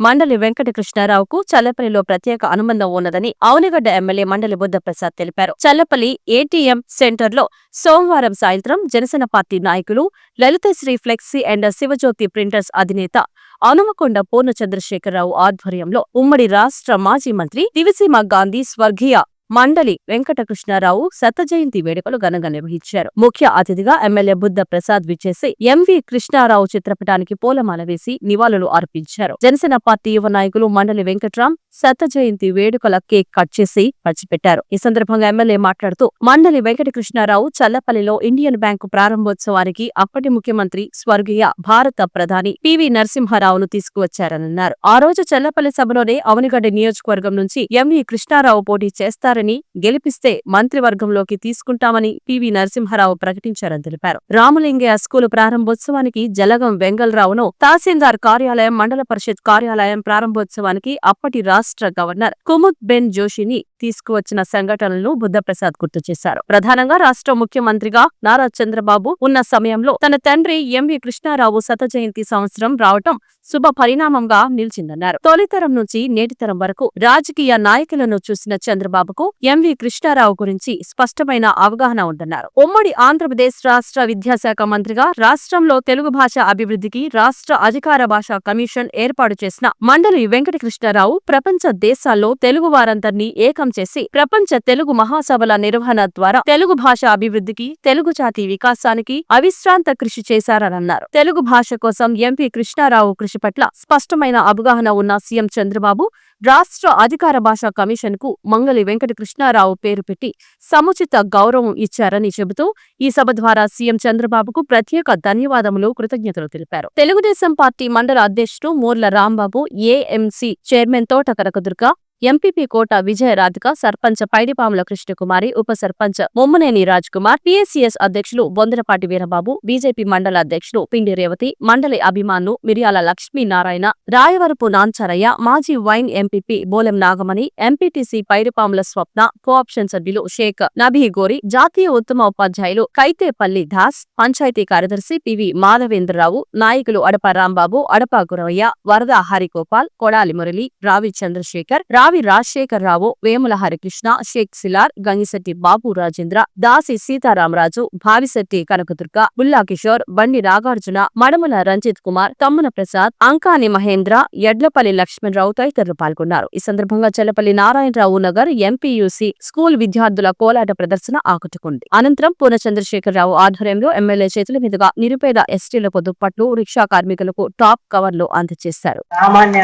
మండలి వెంకటకృష్ణారావుకు చల్లపల్లిలో ప్రత్యేక అనుబంధం ఉన్నదని ఆవునిగడ్డ ఎమ్మెల్యే మండలి బుద్ధప్రసాద్ తెలిపారు. చల్లపల్లి ఏటీఎం సెంటర్లో సోమవారం సాయంత్రం జనసేన పార్టీ నాయకులు Lalithasri flexi and Sivajyothi printers అధినేత అనుమకొండ పూర్ణ చంద్రశేఖరరావు ఆధ్వర్యంలో ఉమ్మడి రాష్ట్ర మాజీ మంత్రి దివిసీమ గాంధీ స్వర్గీయ మండలి వెంకటకృష్ణారావు శత జయంతి వేడుకలు ఘనంగా నిర్వహించారు. ముఖ్య అతిథిగా ఎమ్మెల్యే బుద్ధ ప్రసాద్ విచ్చేసి ఎంవి కృష్ణారావు చిత్రపటానికి పూలమాల వేసి నివాళులు అర్పించారు. జనసేన పార్టీ యువ నాయకులు మండలి వెంకట్రాం శత జయంతి వేడుకల కేక్ కట్ చేసి పంచిపెట్టారు. ఈ సందర్భంగా ఎమ్మెల్యే మాట్లాడుతూ మండలి వెంకటకృష్ణారావు చల్లపల్లిలో ఇండియన్ బ్యాంకు ప్రారంభోత్సవానికి అప్పటి ముఖ్యమంత్రి స్వర్గీయ భారత ప్రధాని పివి నరసింహారావును తీసుకువచ్చారన్నారు. ఆ రోజు చల్లపల్లి సభలోనే అవనిగడ్డ నియోజకవర్గం నుంచి ఎంవి కృష్ణారావు పోటీ చేస్తారు చేశారని గెలిపిస్తే మంత్రివర్గంలోకి తీసుకుంటామని పివి నరసింహారావు ప్రకటించారని తెలిపారు. రామలింగయ్య స్కూలు ప్రారంభోత్సవానికి జలగం వెంగళరావును తహసీల్దార్ కార్యాలయం మండల పరిషత్ కార్యాలయం ప్రారంభోత్సవానికి అప్పటి రాష్ట్ర గవర్నర్ కుముద్ బెన్ జోషిని తీసుకువచ్చిన సంఘటనలను బుద్ధప్రసాద్ గుర్తు చేశారు. ప్రధానంగా రాష్ట్ర ముఖ్యమంత్రిగా నారా చంద్రబాబు ఉన్న సమయంలో తన తండ్రి ఎంవి కృష్ణారావు శత జయంతి సంవత్సరం రావటం శుభ పరిణామంగా నిలిచిందన్నారు. తొలితరం నుంచి నేటితరం వరకు రాజకీయ నాయకులను చూసిన చంద్రబాబుకు ఎంవి కృష్ణారావు గురించి స్పష్టమైన అవగాహన ఉందన్నారు. ఉమ్మడి ఆంధ్రప్రదేశ్ రాష్ట్ర విద్యాశాఖ మంత్రిగా రాష్ట్రంలో తెలుగు భాష అభివృద్ధికి రాష్ట్ర అధికార భాషా కమిషన్ ఏర్పాటు చేసిన మండలి వెంకట కృష్ణారావు ప్రపంచ దేశాల్లో తెలుగు వారందరినీ ఏకం చేసి ప్రపంచ తెలుగు మహాసభల నిర్వహణ ద్వారా తెలుగు భాష అభివృద్ధికి తెలుగు జాతి వికాసానికి అవిశ్రాంత కృషి చేశారన్నారు. తెలుగు భాష కోసం ఎంపీ కృష్ణారావు కృషి పట్ల స్పష్టమైన అవగాహన ఉన్న సీఎం చంద్రబాబు రాష్ట్ర అధికార భాషా కమిషన్కు మంగళి వెంకటకృష్ణారావు పేరు పెట్టి సముచిత గౌరవం ఇచ్చారని చెబుతూ ఈ సభ ద్వారా సీఎం చంద్రబాబుకు ప్రత్యేక ధన్యవాదములు కృతజ్ఞతలు తెలిపారు. తెలుగుదేశం పార్టీ మండల అధ్యక్షుడు మూర్ల Rambabu AMC chairman Thota Kanakadurga MPP Kota Vijaya Radhika sarpanch Paidipamula Krishnakumari ఉప సర్పంచ్ మొమ్మనేని రాజ్ కుమార్ పిఎస్సిఎస్ అధ్యక్షులు బొందరపాటి వీరబాబు బీజేపీ మండల అధ్యక్షులు పిండి రేవతి మండలి అభిమానులు మిరియాల లక్ష్మీనారాయణ రాయవరపు నాంచారయ్య మాజీ vice MPP Bolem Nagamani MPTC Paidipamula Swapna co-option సభ్యులు షేక్ నబీగోరి జాతీయ ఉత్తమ ఉపాధ్యాయులు కైతేపల్లి దాస్ పంచాయతీ కార్యదర్శి పివి మాధవేంద్రరావు నాయకులు అడప రాంబాబు అడప గురవయ్య వరద హరిగోపాల్ కొడాలి మురళి రావి చంద్రశేఖర్ రావి రాజశేఖరరావు వేముల హరికృష్ణ షేక్ సిలార్ గంగిశెట్టి బాబు రాజేంద్ర దాసి సీతారామరాజు భావిశెట్టి కనకదుర్గ బుల్లా కిషోర్ బండి నాగార్జున మడమల రంజిత్ కుమార్ తమ్మున ప్రసాద్ అంకాని మహేంద్ర ఎడ్లపల్లి లక్ష్మణరావు తదితరులు పాల్గొన్నారు. ఈ సందర్భంగా చెల్లపల్లి నారాయణరావు నగర్ ఎంపీయూసీ స్కూల్ విద్యార్థుల కోలాట ప్రదర్శన ఆకట్టుకుంది. అనంతరం పూర్ణ చంద్రశేఖరరావు ఆధ్వర్యంలో ఎమ్మెల్యే చేతుల మీదుగా నిరుపేద ఎస్టీలకు దుప్పట్లు రిక్షా కార్మికులకు టాప్ కవర్లు అందజేశారు. సామాన్య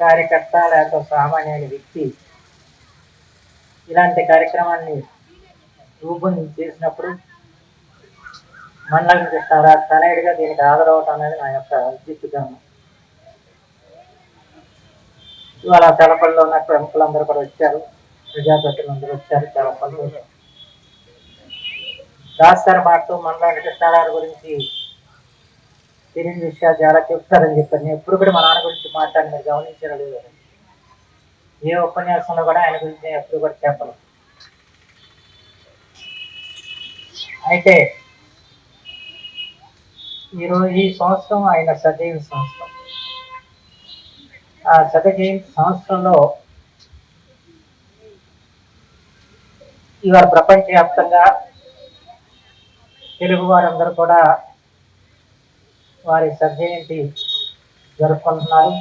కార్యకర్త లేకపోతే సామాన్య వ్యక్తి ఇలాంటి కార్యక్రమాన్ని రూపొందించి చేసినప్పుడు మండలం చేస్తారా? తనయుడిగా దీనికి ఆదరవటం అనేది నా యొక్క ఉద్దేశం ఇవాళ తెలపల్లిలో ఉన్న ప్రముఖులందరూ కూడా వచ్చారు. ప్రజాప్రతినిధులు అందరూ వచ్చారు తెలపల్లి రాస్తారు మాటూ మండలం కృష్ణారావు గురించి తెలియని విషయాలు చాలా చెప్తారని చెప్పారు. నేను ఎప్పుడు కూడా మా నాన్న గురించి మాట్లాడి మీరు గమనించారో లేదో. ఏ ఉపన్యాసంలో కూడా ఆయన గురించి నేను ఎప్పుడు కూడా చెప్పను. అయితే ఈరోజు ఈ సంవత్సరం ఆయన సజీవ సంవత్సరం. ఆ శత సంవత్సరంలో ఇవాళ ప్రపంచవ్యాప్తంగా తెలుగు వారందరూ కూడా వారి సర్జయంతి జరుపుకుంటున్నారు?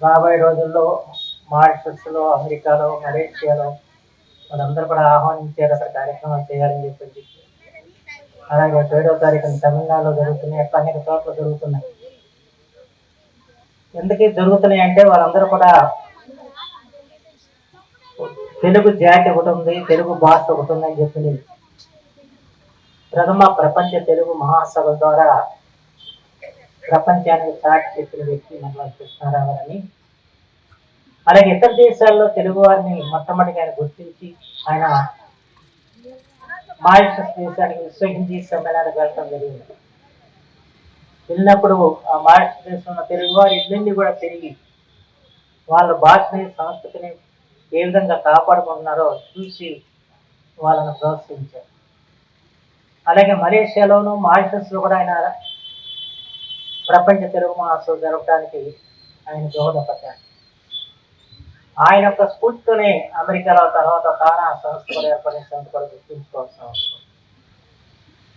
రాబోయే రోజుల్లో మారిషస్లో అమెరికాలో మలేషియాలో వాళ్ళందరూ కూడా ఆహ్వానించారు. అక్కడ కార్యక్రమాలు చేయాలని చెప్పి అలాగే ఏడో తారీఖున తమిళనాడులో జరుగుతున్నాయి అట్లా అనేక చోట్ల జరుగుతున్నాయి. ఎందుకు జరుగుతున్నాయి అంటే వాళ్ళందరూ కూడా తెలుగు జాతి ఒకటి ఉంది తెలుగు భాష ఒకటి ఉందని అని ప్రథమ ప్రపంచ తెలుగు మహాసభ ద్వారా ప్రపంచానికి సాటి చెప్పిన వ్యక్తి మన కృష్ణారావు అని అలాగే ఇతర దేశాల్లో తెలుగు వారిని మొట్టమొదటిగా ఆయన గుర్తించి ఆయన మారిషస్ దేశానికి విశ్వ హిందీ సమ్మేళనానికి వెళ్ళడం జరిగింది. వెళ్ళినప్పుడు ఆ మారిషస్ దేశంలో ఉన్న తెలుగు వారి కూడా తిరిగి వాళ్ళ భాషని సంస్కృతిని ఏ విధంగా కాపాడుకుంటున్నారో చూసి వాళ్ళని ప్రోత్సహించారు. అలాగే మలేషియాలోను మారిషస్లో కూడా ఆయన ప్రపంచ తెలుగు మహోత్సవం జరపడానికి ఆయన దోహదపడ్డారు ఆయన యొక్క స్ఫూర్తితోనే అమెరికాలో తర్వాత తానా సంస్థ కూడా ఏర్పడిన కూడా గుర్తుంచుకోవాల్సిన అవసరం.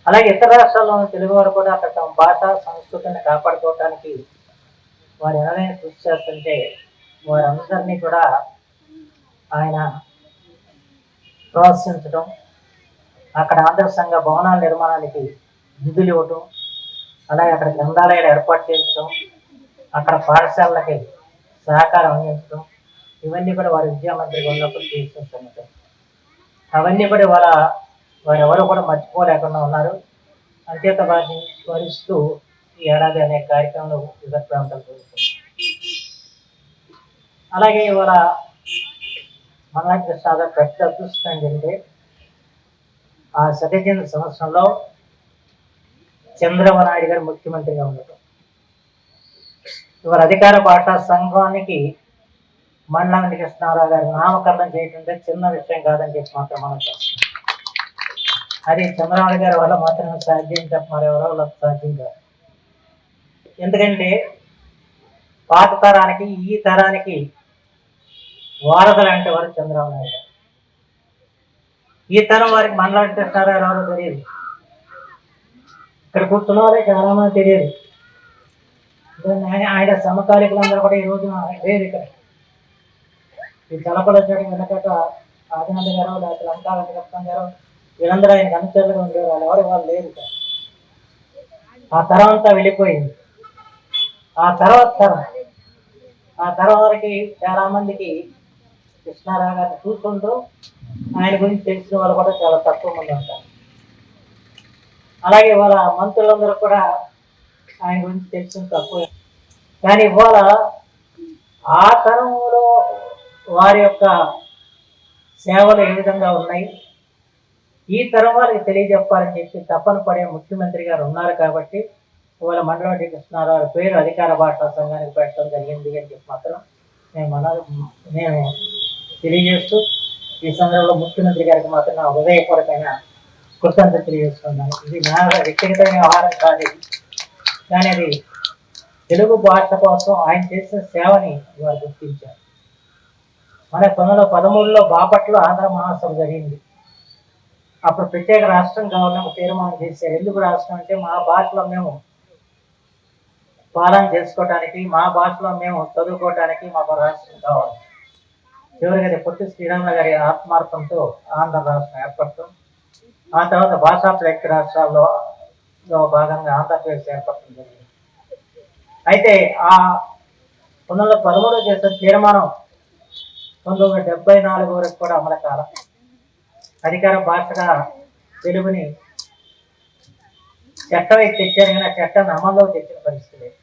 అలాగే ఇతర రాష్ట్రాల్లోని తెలుగువారు తెలుగు వారు కూడా అక్కడ తమ భాష సంస్కృతిని కాపాడుకోవడానికి వారు ఎవరైనా కృషి చేస్తుంటే వారందరినీ కూడా ఆయన ప్రోత్సహించడం అక్కడ ఆంధ్ర సంఘ భవనాల నిర్మాణానికి నిధులు ఇవ్వటం అలాగే అక్కడ గ్రంథాలయాలు ఏర్పాటు చేయించడం అక్కడ పాఠశాలలకి సహకారం అందించడం ఇవన్నీ కూడా వారి విద్యామంత్రి ఉన్నప్పుడు చేసిన సంగతి. అవన్నీ కూడా వాళ్ళ వారెవరు కూడా మర్చిపోలేకుండా ఉన్నారు. అంచేత వారిని స్మరిస్తూ ఈ ఏడాది అనే కార్యక్రమంలో వివిధ ప్రాంతాలు జరుగుతుంది అలాగే ఇవాళ మనలాంటి సాధారణ పెద్ద అదృష్టం ఏంటంటే ఆ సత్యచంద్ర సంవత్సరంలో చంద్రబాబు నాయుడు గారు ముఖ్యమంత్రిగా ఉండటం. ఇవాళ అధికార భాషా సంఘానికి మండల కృష్ణారావు గారి నామకరణం చేయటం చిన్న విషయం కాదని చెప్పి మాత్రం మనం అది చంద్రబాబు గారి వల్ల మాత్రమే సాధ్యం తప్ప మరెవరో వాళ్ళకి సాధ్యం కాదు. ఎందుకంటే పాత తరానికి ఈ తరానికి వారధులు అంటే వారు చంద్రబాబు నాయుడు గారు. ఈ తరం వారికి మండలం కృష్ణారావు ఎవరో తెలియదు. ఇక్కడ కూర్చున్న వారే చాలా మంది తెలియదు ఆయన సమకాలికులందరూ కూడా ఈ రోజున లేదు ఇక్కడ. ఈ తలపల వచ్చాడు వెనకట ఆదినంద గారు లేకపోతే లంకా వెంకటరత్నం గారు వీళ్ళందరూ ఆయన అనుచరులుగా ఉండేవారు. వాళ్ళు ఎవరు వాళ్ళు లేరు ఇక్కడ. ఆ తరం అంతా వెళ్ళిపోయింది. ఆ తర్వాత తరం ఆ తరం వరకు చాలా మందికి కృష్ణారావు గారిని చూస్తుంటూ ఆయన గురించి తెలిసిన వాళ్ళు కూడా చాలా తక్కువ మంది ఉంటారు. అలాగే వాళ్ళ మంత్రులందరూ కూడా ఆయన గురించి తెలిసిన తక్కువ. కానీ ఇవాళ ఆ తరంలో వారి యొక్క సేవలు ఏ విధంగా ఉన్నాయి? ఈ తరం వారికి తెలియజెప్పాలని చెప్పి తప్పన పడే ముఖ్యమంత్రి గారు ఉన్నారు కాబట్టి ఇవాళ మండలం కృష్ణారావు పేరు అధికార భాషా సంఘానికి పెట్టడం జరిగింది అని చెప్పి మాత్రం నేను మన నేను తెలియజేస్తూ ఈ సందర్భంలో ముఖ్యమంత్రి గారికి మాత్రం నా హృదయపూర్వకమైన కృతజ్ఞత తెలియజేస్తున్నాను ఇది నా వ్యక్తిగతమైన వ్యవహారం కాదు కానీ అది తెలుగు భాష కోసం ఆయన చేసిన సేవని వారు గుర్తించారు. మన తొమ్మిది పదమూడులో బాపట్లో ఆంధ్ర మహాసభ జరిగింది. అప్పుడు ప్రత్యేక రాష్ట్రం కావాలని తీర్మానం చేశారు. ఎందుకు రాష్ట్రం అంటే మా భాషలో మేము పాలన చేసుకోవటానికి మా భాషలో మేము చదువుకోవటానికి మాకు రాష్ట్రం కావాలి. చివరిగా అది శ్రీరాముల గారి ఆత్మార్థంతో ఆంధ్ర రాష్ట్రం ఏర్పడటం ఆ తర్వాత భాషా ప్రయుక్త రాష్ట్రాల్లో భాగంగా ఆంధ్రప్రదేశ్ ఏర్పడటం జరిగింది. అయితే ఆ పంతొమ్మిది వందల పదమూడు చేసిన తీర్మానం పంతొమ్మిది వందల డెబ్బై నాలుగు వరకు కూడా అమలు కాలం. అధికార భాషగా తెలుగుని చట్టం తెచ్చారు కానీ ఆ చట్టాన్ని అమల్లో తెచ్చిన పరిస్థితి లేదు.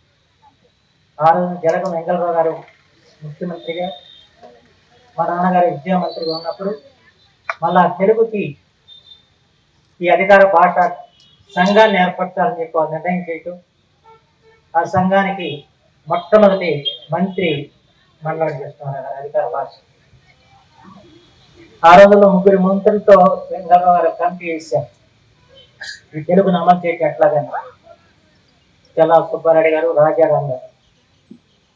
ఆ రోజు జలగం వెంకలరావు గారు ముఖ్యమంత్రిగా మా నాన్నగారు విద్యామంత్రిగా ఉన్నప్పుడు మళ్ళా తెలుగుకి ఈ అధికార భాష సంఘాన్ని ఏర్పరచాలని చెప్పి వాళ్ళు నిర్ణయం చేయటం ఆ సంఘానికి మొట్టమొదటి మంత్రి మండలం చేస్తున్నారు అధికార భాష. ఆ రోజుల్లో ముగ్గురు మంత్రులతో వెంకటరావు గారు కమిటీ వేశారు ఈ తెలుగును అమలు చేయటం ఎట్లాగన్నా తెల్ల సుబ్బారెడ్డి గారు రాజారాం గారు.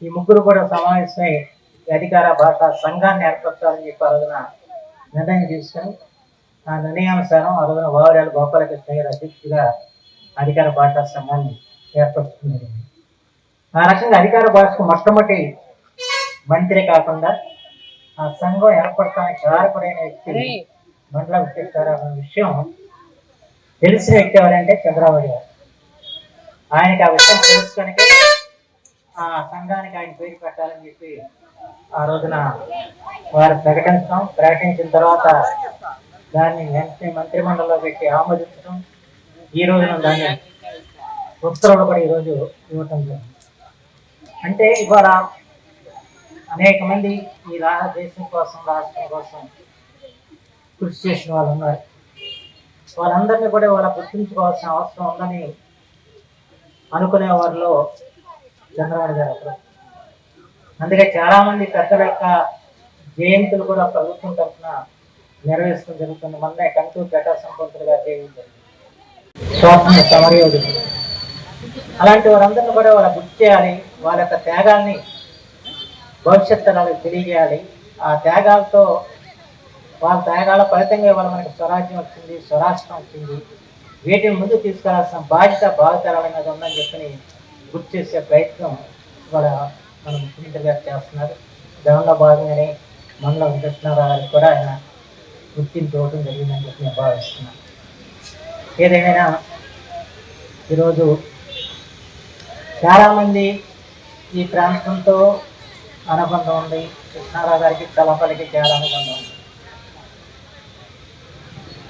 ఈ ముగ్గురు కూడా సమావేశమై అధికార భాష సంఘాన్ని ఏర్పరచాలని చెప్పి ఆ రోజున నిర్ణయం తీసుకొని ఆ నిర్ణయానుసారం ఆ రోజున వావరాలు గోపాలకృష్ణ గారు అధ్యక్షుడిగా అధికార భాషా సంఘాన్ని ఏర్పరచుకున్నారు. ఆ రకంగా అధికార భాషకు మొట్టమొదటి మంత్రి కాకుండా ఆ సంఘం ఏర్పడటానికి సహాయపడిన వ్యక్తి మండల విశ్వేశ్వరరావు అనే విషయం తెలిసిన వ్యక్తి ఎవరంటే చంద్రబాబు గారు. ఆయనకి ఆ విషయం తెలుసుకొని ఆ సంఘానికి ఆయన పేరు పెట్టాలని చెప్పి ఆ రోజున వారు ప్రకటించడం ప్రకటించిన తర్వాత దాన్ని వెంటనే మంత్రిమండలిలో పెట్టి ఆమోదించడం. ఈ రోజున దాన్ని ఉత్తర్వులు కూడా ఈరోజు ఇవ్వటం జరిగింది. అంటే ఇవాళ అనేక మంది ఈ దేశం కోసం రాష్ట్రం కోసం కృషి చేసిన వాళ్ళు ఉన్నారు. వాళ్ళందరినీ కూడా వాళ్ళ గుర్తుంచుకోవాల్సిన అవసరం ఉందని అనుకునే వారిలో చంద్రబాబు గారు అందుకే చాలా మంది పెద్దల యొక్క జయంతులు కూడా ప్రభుత్వం తరఫున నెరవేర్చడం జరుగుతుంది. మొన్నే కంటూ ప్రకాశం పంతులు జయంతి జరిగింది. స్వాతంత్ర అలాంటి వారందరిని కూడా వాళ్ళ గుర్తు చేయాలి. వాళ్ళ యొక్క త్యాగాల్ని భవిష్యత్ తరాలకు తెలియజేయాలి. ఆ త్యాగాలతో వాళ్ళ త్యాగాల ఫలితంగా ఇవాళ మనకి స్వరాజ్యం వచ్చింది స్వరాష్ట్రం వచ్చింది. వీటిని ముందు తీసుకురాల్సిన బాధ్యత భావితరాల మీద ఉందని చెప్పని గుర్తు చేసే ప్రయత్నం ఇవాళ మన ముఖ్యమంత్రి గారు చేస్తున్నారు. దానిలో భాగంగానే మండల వెంకటనారాయణ కూడా ఆయన గుర్తింపు ఇవ్వడం జరిగిందని చెప్పి నేను భావిస్తున్నాను. ఏదేమైనా ఈరోజు చాలామంది ఈ ప్రాంతంతో అనుబంధం ఉంది. కృష్ణారావు గారికి కలపలికి చాలా అనుబంధం ఉంది.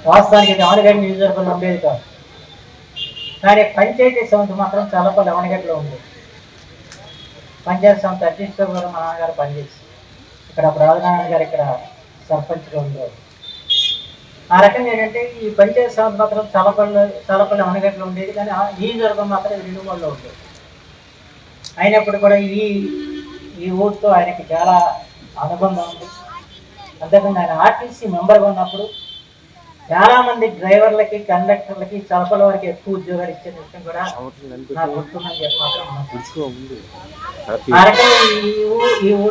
వాస్తవానికి దవనగడ్డ నియోజకవర్గంలో ఉండేది కాదు. కానీ పంచాయతీ సంస్థ మాత్రం చల్లపల్లి దవనగడ్డలో ఉంది. పనిచేస్తాం సమితి కూడా మా నాన్నగారు పనిచేసి. ఇక్కడ రాజనారాయణ గారు ఇక్కడ సర్పంచ్గా ఉండేవారు. ఆ రకంగా ఏంటంటే ఈ పంచాయతీ సమితి మాత్రం తలపల్లి చల్లపల్లి అనగట్లు ఉండేది కానీ ఈ నియోజకవర్గం మాత్రం రెండు మూడులో ఉండేది. అయినప్పుడు కూడా ఈ ఈ ఊరితో ఆయనకి చాలా అనుబంధం ఉంది. అంతేకాకుండా ఆయన ఆర్టీసీ మెంబర్గా ఉన్నప్పుడు చాలా మంది డ్రైవర్లకి కండక్టర్లకి చలపల వరకు ఎక్కువ ఉద్యోగాలు ఇచ్చే విషయం కూడా నాకు గుర్తుందని చెప్పి మాత్రం ఈ